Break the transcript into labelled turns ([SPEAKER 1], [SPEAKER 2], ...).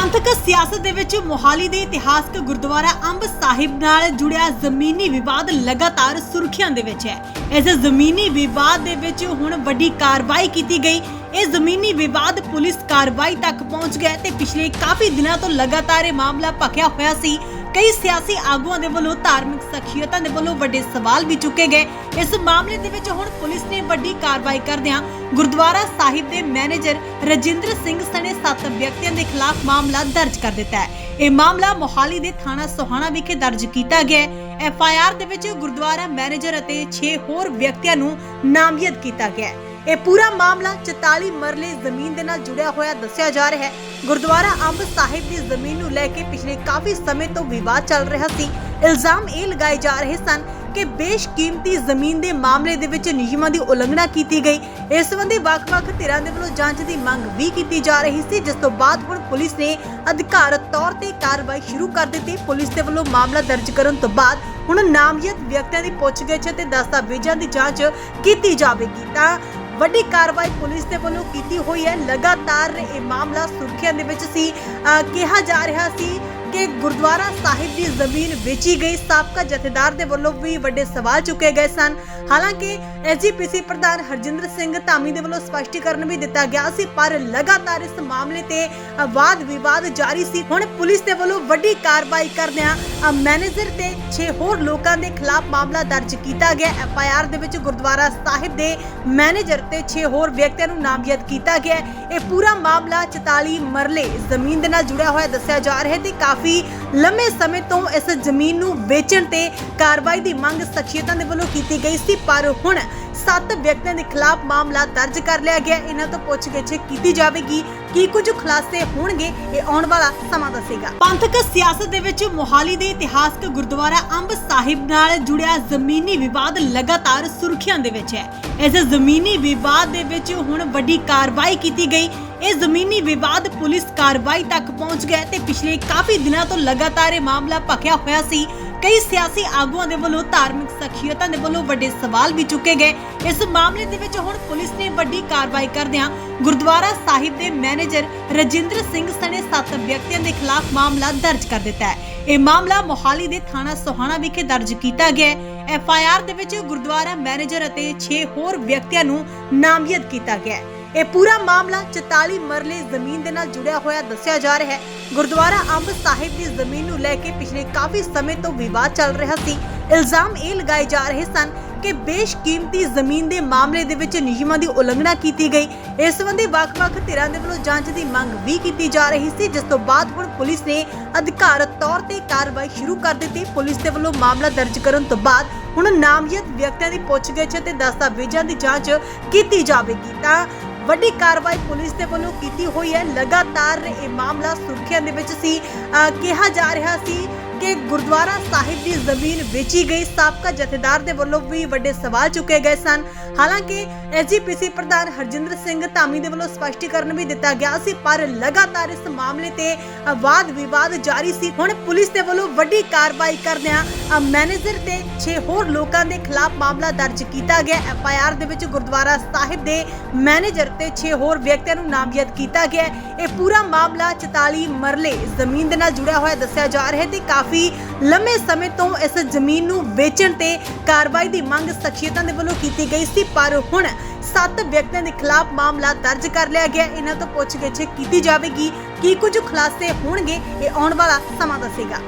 [SPEAKER 1] ਪੰਥਕ ਸਿਆਸਤ ਦੇ ਵਿੱਚ ਮੋਹਾਲੀ ਦੇ ਇਤਿਹਾਸਕ ਗੁਰਦੁਆਰਾ ਅੰਬ ਸਾਹਿਬ ਨਾਲ ਜੁੜਿਆ ਜ਼ਮੀਨੀ ਵਿਵਾਦ ਲਗਾਤਾਰ ਸੁਰਖੀਆਂ ਦੇ ਵਿੱਚ ਹੈ। ਇਸ ਜ਼ਮੀਨੀ ਵਿਵਾਦ ਦੇ ਵਿੱਚ ਹੁਣ ਵੱਡੀ ਕਾਰਵਾਈ ਕੀਤੀ ਗਈ। ਇਹ ਜ਼ਮੀਨੀ ਵਿਵਾਦ ਪੁਲਿਸ ਕਾਰਵਾਈ ਤੱਕ ਪਹੁੰਚ ਗਿਆ ਤੇ ਪਿਛਲੇ ਕਾਫੀ ਦਿਨਾਂ ਤੋਂ ਲਗਾਤਾਰ ਇਹ ਮਾਮਲਾ ਭਖਿਆ ਹੋਇਆ ਸੀ। ਕਈ ਸਿਆਸੀ ਆਗੂਆਂ ਦੇ ਵੱਲੋਂ ਧਾਰਮਿਕ ਸ਼ਖਸੀਅਤਾਂ ਦੇ ਵੱਲੋਂ ਵੱਡੇ ਸਵਾਲ ਵੀ ਚੁੱਕੇ ਗਏ। ਇਸ ਮਾਮਲੇ ਦੇ ਵਿੱਚ ਹੁਣ ਪੁਲਿਸ ਨੇ ਵੱਡੀ ਕਾਰਵਾਈ ਕਰਦਿਆਂ ਗੁਰਦੁਆਰਾ ਸਾਹਿਬ ਦੇ ਮੈਨੇਜਰ ਰਜਿੰਦਰ ਸਿੰਘ ਸਣੇ ਸੱਤ ਵਿਅਕਤੀਆਂ ਦੇ ਖਿਲਾਫ ਮਾਮਲਾ ਦਰਜ ਕਰ ਦਿੱਤਾ ਹੈ। ਇਹ ਮਾਮਲਾ ਮੋਹਾਲੀ ਦੇ ਥਾਣਾ ਸੋਹਾਣਾ ਵਿਖੇ ਦਰਜ ਕੀਤਾ ਗਿਆ ਹੈ। ਐਫ ਆਈ ਆਰ ਦੇ ਵਿੱਚ ਗੁਰਦੁਆਰਾ ਮੈਨੇਜਰ ਅਤੇ 6 ਹੋਰ ਵਿਅਕਤੀਆਂ ਨੂੰ ਨਾਮਜ਼ਦ ਕੀਤਾ ਗਿਆ ਹੈ। ਇਹ ਪੂਰਾ ਮਾਮਲਾ 44 ਮਰਲੇ ਜ਼ਮੀਨ ਦੇ ਨਾਲ ਜੁੜਿਆ ਹੋਇਆ ਦੱਸਿਆ ਜਾ ਰਿਹਾ ਹੈ। ਗੁਰਦੁਆਰਾ ਅੰਬ ਸਾਹਿਬ ਦੀ ਜ਼ਮੀਨ ਨੂੰ ਲੈ ਕੇ ਪਿਛਲੇ ਕਾਫੀ ਸਮੇਂ ਤੋਂ ਵਿਵਾਦ ਚੱਲ ਰਿਹਾ ਸੀ। ਇਲਜ਼ਾਮ ਇਹ ਲਗਾਏ ਜਾ ਰਹੇ ਸਨ ਕਿ ਬੇਸ਼ਕੀਮਤੀ ਜ਼ਮੀਨ ਦੇ ਮਾਮਲੇ ਦੇ ਵਿੱਚ ਨਿਯਮਾਂ ਦੀ ਉਲੰਘਣਾ ਕੀਤੀ ਗਈ। ਇਸ ਸੰਬੰਧੀ ਵੱਖ-ਵੱਖ ਧਿਰਾਂ ਦੇ ਵੱਲੋਂ ਜਾਂਚ ਦੀ ਮੰਗ ਵੀ ਕੀਤੀ ਜਾ ਰਹੀ ਸੀ, ਜਿਸ ਤੋਂ ਬਾਅਦ ਹੁਣ ਪੁਲਿਸ ਨੇ ਅਧਿਕਾਰਤ ਤੌਰ ਤੇ ਕਾਰਵਾਈ ਸ਼ੁਰੂ ਕਰ ਦਿੱਤੀ। ਪੁਲਿਸ ਦੇ ਵੱਲੋਂ ਮਾਮਲਾ ਦਰਜ ਕਰਨ ਤੋਂ ਬਾਅਦ ਹੁਣ ਨਾਮਜ਼ਦ ਵਿਅਕਤੀਆਂ ਦੀ ਪੁੱਛਗਿੱਛ ਅਤੇ ਦਸਤਾਵੇਜ਼ਾਂ ਦੀ ਜਾਂਚ ਕੀਤੀ ਜਾਵੇਗੀ। ਤਾਂ ਵੱਡੀ ਕਾਰਵਾਈ ਪੁਲਿਸ ਦੇ ਵੱਲੋਂ ਕੀਤੀ ਹੋਈ ਹੈ। ਲਗਾਤਾਰ ਇਹ ਮਾਮਲਾ ਸੁਰਖੀਆਂ ਦੇ ਵਿੱਚ ਸੀ। ਅਹ ਕਿਹਾ ਜਾ ਰਿਹਾ ਸੀ ਕਿ ਗੁਰਦੁਆਰਾ ਸਾਹਿਬ ਦੀ ਜ਼ਮੀਨ ਵੇਚੀ ਗਈ। ਸਾਬਕਾ ਜਥੇਦਾਰ ਦੇ ਵੱਲੋਂ ਵੀ ਵੱਡੇ ਸਵਾਲ ਚੁੱਕੇ ਗਏ ਸਨ। ਹਾਲਾਂਕਿ ਐਸਜੀਪੀਸੀ ਪ੍ਰਧਾਨ ਹਰਜਿੰਦਰ ਸਿੰਘ ਧਾਮੀ ਦੇ ਵੱਲੋਂ ਸਪਸ਼ਟੀਕਰਨ ਵੀ ਦਿੱਤਾ ਗਿਆ ਸੀ, ਪਰ ਲਗਾਤਾਰ ਇਸ ਮਾਮਲੇ ਤੇ ਵਾਦ ਵਿਵਾਦ ਜਾਰੀ ਸੀ। ਹੁਣ ਪੁਲਿਸ ਦੇ ਵੱਲੋਂ ਵੱਡੀ ਕਾਰਵਾਈ ਕਰਦਿਆਂ ਮੈਨੇਜਰ ਤੇ 6 ਹੋਰ ਲੋਕਾਂ ਦੇ ਖਿਲਾਫ ਮਾਮਲਾ ਦਰਜ ਕੀਤਾ ਗਿਆ। ਐਫ ਦੇ ਵਿੱਚ ਗੁਰਦੁਆਰਾ ਸਾਹਿਬ ਦੇ ਮੈਨੇਜਰ ਤੇ 6 ਹੋਰ ਵਿਅਕਤੀਆਂ ਨੂੰ ਨਾਮਜ਼ਦ ਕੀਤਾ ਗਿਆ। ਇਹ ਪੂਰਾ ਮਾਮਲਾ 44 ਮਰਲੇ ਜ਼ਮੀਨ ਦੇ ਨਾਲ ਜੁੜਿਆ ਹੋਇਆ ਦੱਸਿਆ ਜਾ ਰਿਹਾ ਹੈ ਤੇ ਕਾਫੀ ਲੰਮੇ ਸਮੇਂ ਤੋਂ ਇਸ ਜ਼ਮੀਨ ਨੂੰ ਵੇਚਣ ਤੇ ਕਾਰਵਾਈ ਦੀ ਮੰਗ ਸ਼ਖਸੀਅਤਾਂ ਦੇ ਵੱਲੋਂ ਕੀਤੀ ਗਈ ਸੀ, ਪਰ ਹੁਣ ਸੱਤ ਵਿਅਕਤੀਆਂ ਦੇ ਖਿਲਾਫ ਮਾਮਲਾ ਦਰਜ ਕਰ ਲਿਆ ਗਿਆ। ਇਹਨਾਂ ਤੋਂ ਪੁੱਛਗਿੱਛ ਕੀਤੀ ਜਾਵੇਗੀ ਕੀ ਕੁਝ ਖੁਲਾਸੇ ਹੋਣਗੇ, ਇਹ ਆਉਣ ਵਾਲਾ ਸਮਾਂ ਦੱਸੇਗਾ। ਪੰਥਕ ਸਿਆਸਤ ਦੇ ਵਿੱਚ ਮੋਹਾਲੀ ਦੇ ਇਤਿਹਾਸਕ ਗੁਰਦੁਆਰਾ ਅੰਬ ਸਾਹਿਬ ਨਾਲ ਜੁੜਿਆ ਜ਼ਮੀਨੀ ਵਿਵਾਦ ਲਗਾਤਾਰ ਸੁਰਖੀਆਂ ਦੇ ਵਿੱਚ ਹੈ। ਇਸ ਜ਼ਮੀਨੀ ਵਿਵਾਦ ਦੇ ਵਿੱਚ ਹੁਣ ਵੱਡੀ ਕਾਰਵਾਈ ਕੀਤੀ ਗਈ। ਇਹ ਜ਼ਮੀਨੀ ਵਿਵਾਦ ਪੁਲਿਸ ਕਾਰਵਾਈ ਤੱਕ ਪਹੁੰਚ ਗਿਆ ਤੇ ਪਿਛਲੇ ਕਾਫੀ ਦਿਨਾਂ ਤੋਂ ਲਗਾਤਾਰ ਇਹ ਮਾਮਲਾ ਭਖਿਆ ਹੋਇਆ ਸੀ। ਕਈ ਸਿਆਸੀ ਆਗੂਆਂ ਦੇ ਵੱਲੋਂ ਧਾਰਮਿਕ ਸ਼ਖਸੀਅਤਾਂ ਦੇ ਵੱਲੋਂ ਵੱਡੇ ਸਵਾਲ ਵੀ ਚੁੱਕੇ ਗਏ। ਇਸ ਮਾਮਲੇ ਦੇ ਵਿੱਚ ਹੁਣ ਪੁਲਿਸ ਨੇ ਵੱਡੀ ਕਾਰਵਾਈ ਕਰਦਿਆਂ ਗੁਰਦੁਆਰਾ ਸਾਹਿਬ ਦੇ ਮੈਨੇਜਰ ਰਜਿੰਦਰ ਸਿੰਘ ਸਣੇ ਸੱਤ ਵਿਅਕਤੀਆਂ ਦੇ ਖਿਲਾਫ ਮਾਮਲਾ ਦਰਜ ਕਰ ਦਿੱਤਾ ਹੈ। ਇਹ ਮਾਮਲਾ ਮੋਹਾਲੀ ਦੇ ਥਾਣਾ ਸੋਹਾਣਾ ਵਿਖੇ ਦਰਜ ਕੀਤਾ ਗਿਆ ਐਫ ਆਈ ਆਰ ਦੇ ਵਿੱਚ ਗੁਰਦੁਆਰਾ ਮੈਨੇਜਰ ਅਤੇ 6 ਹੋਰ ਵਿਅਕਤੀਆਂ ਨੂੰ ਨਾਮਜ਼ਦ ਕੀਤਾ ਗਿਆ ਹੈ। ਇਹ ਪੂਰਾ ਮਾਮਲਾ 44 ਮਰਲੇ ਜ਼ਮੀਨ ਦੇ ਨਾਲ ਜੁੜਿਆ ਹੋਇਆ ਦੱਸਿਆ ਜਾ ਰਿਹਾ ਹੈ। ਗੁਰਦੁਆਰਾ ਅੰਬ ਸਾਹਿਬ ਦੀ ਜ਼ਮੀਨ ਨੂੰ ਲੈ ਕੇ ਪਿਛਲੇ ਕਾਫੀ ਸਮੇਂ ਤੋਂ ਵਿਵਾਦ ਚੱਲ ਰਿਹਾ ਸੀ। ਇਲਜ਼ਾਮ ਇਹ ਲਗਾਏ ਜਾ ਰਹੇ ਸਨ ਕਿ ਬੇਸ਼ਕੀਮਤੀ ਜ਼ਮੀਨ ਦੇ ਮਾਮਲੇ ਦੇ ਵਿੱਚ ਨਿਯਮਾਂ ਦੀ ਉਲੰਘਣਾ ਕੀਤੀ ਗਈ। ਇਸ ਸੰਬੰਧੀ ਵੱਖ-ਵੱਖ ਧਿਰਾਂ ਦੇ ਵੱਲੋਂ ਜਾਂਚ ਦੀ ਮੰਗ ਵੀ ਕੀਤੀ ਜਾ ਰਹੀ ਸੀ, ਜਿਸ ਤੋਂ ਬਾਅਦ ਹੁਣ ਪੁਲਿਸ ਨੇ ਅਧਿਕਾਰਤ ਤੌਰ ਤੇ ਕਾਰਵਾਈ ਸ਼ੁਰੂ ਕਰ ਦਿੱਤੀ। ਪੁਲਿਸ ਦੇ ਵੱਲੋਂ ਮਾਮਲਾ ਦਰਜ ਕਰਨ ਤੋਂ ਬਾਅਦ ਹੁਣ ਨਾਮਜ਼ਦ ਵਿਅਕਤੀਆਂ ਦੀ ਪੁੱਛਗਿੱਛ ਅਤੇ ਦਸਤਾਵੇਜ਼ਾਂ ਦੀ ਜਾਂਚ ਕੀਤੀ ਜਾਵੇਗੀ। ਤਾਂ ਵੱਡੀ ਕਾਰਵਾਈ ਪੁਲਿਸ ਦੇ ਵੱਲੋਂ ਕੀਤੀ ਹੋਈ ਹੈ। ਲਗਾਤਾਰ ਇਹ ਮਾਮਲਾ ਸੁਰਖੀਆਂ ਦੇ ਵਿੱਚ ਸੀ। ਅਹ ਕਿਹਾ ਜਾ ਰਿਹਾ ਸੀ ਕਿ ਗੁਰਦੁਆਰਾ ਸਾਹਿਬ ਦੀ ਜ਼ਮੀਨ ਵੇਚੀ ਗਈ। ਸਾਬਕਾ ਜਥੇਦਾਰ ਦੇ ਵੱਲੋਂ ਵੀ ਵੱਡੇ ਸਵਾਲ ਚੁੱਕੇ ਗਏ ਸਨ। ਹਾਲਾਂਕਿ ਐਸਜੀਪੀਸੀ ਪ੍ਰਧਾਨ ਹਰਜਿੰਦਰ ਸਿੰਘ ਧਾਮੀ ਦੇ ਵੱਲੋਂ ਸਪਸ਼ਟੀਕਰਨ ਵੀ ਦਿੱਤਾ ਗਿਆ ਸੀ, ਪਰ ਲਗਾਤਾਰ ਇਸ ਮਾਮਲੇ ਤੇ ਵਾਦ ਵਿਵਾਦ ਜਾਰੀ ਸੀ। ਹੁਣ ਪੁਲਿਸ ਦੇ ਵੱਲੋਂ ਵੱਡੀ ਕਾਰਵਾਈ ਕਰਦਿਆਂ ਮੈਨੇਜਰ ਤੇ 6 ਹੋਰ ਲੋਕਾਂ ਦੇ ਖਿਲਾਫ ਮਾਮਲਾ ਦਰਜ ਕੀਤਾ ਗਿਆ। ਐਫ ਦੇ ਵਿੱਚ ਗੁਰਦੁਆਰਾ ਸਾਹਿਬ ਦੇ ਮੈਨੇਜਰ ਤੇ 6 ਹੋਰ ਵਿਅਕਤੀਆਂ ਨੂੰ ਨਾਮਜ਼ਦ ਕੀਤਾ ਗਿਆ। ਇਹ ਪੂਰਾ ਮਾਮਲਾ 44 ਮਰਲੇ ਜ਼ਮੀਨ ਦੇ ਨਾਲ ਜੁੜਿਆ ਹੋਇਆ ਦੱਸਿਆ ਜਾ ਰਿਹਾ ਹੈ ਤੇ ਕਾਫੀ ਲੰਮੇ ਸਮੇਂ ਤੋਂ ਇਸ ਜ਼ਮੀਨ ਨੂੰ ਵੇਚਣ ਤੇ ਕਾਰਵਾਈ ਦੀ ਮੰਗ ਸ਼ਖਸੀਅਤਾਂ ਦੇ ਵੱਲੋਂ ਕੀਤੀ ਗਈ ਸੀ, ਪਰ ਹੁਣ ਸੱਤ ਵਿਅਕਤੀਆਂ ਦੇ ਖਿਲਾਫ ਮਾਮਲਾ ਦਰਜ ਕਰ ਲਿਆ ਗਿਆ। ਇਹਨਾਂ ਤੋਂ ਪੁੱਛਗਿੱਛ ਕੀਤੀ ਜਾਵੇਗੀ ਕੀ ਕੁਝ ਖੁਲਾਸੇ ਹੋਣਗੇ। ਇਹ ਆਉਣ ਵਾਲਾ ਸਮਾਂ ਦੱਸੇਗਾ।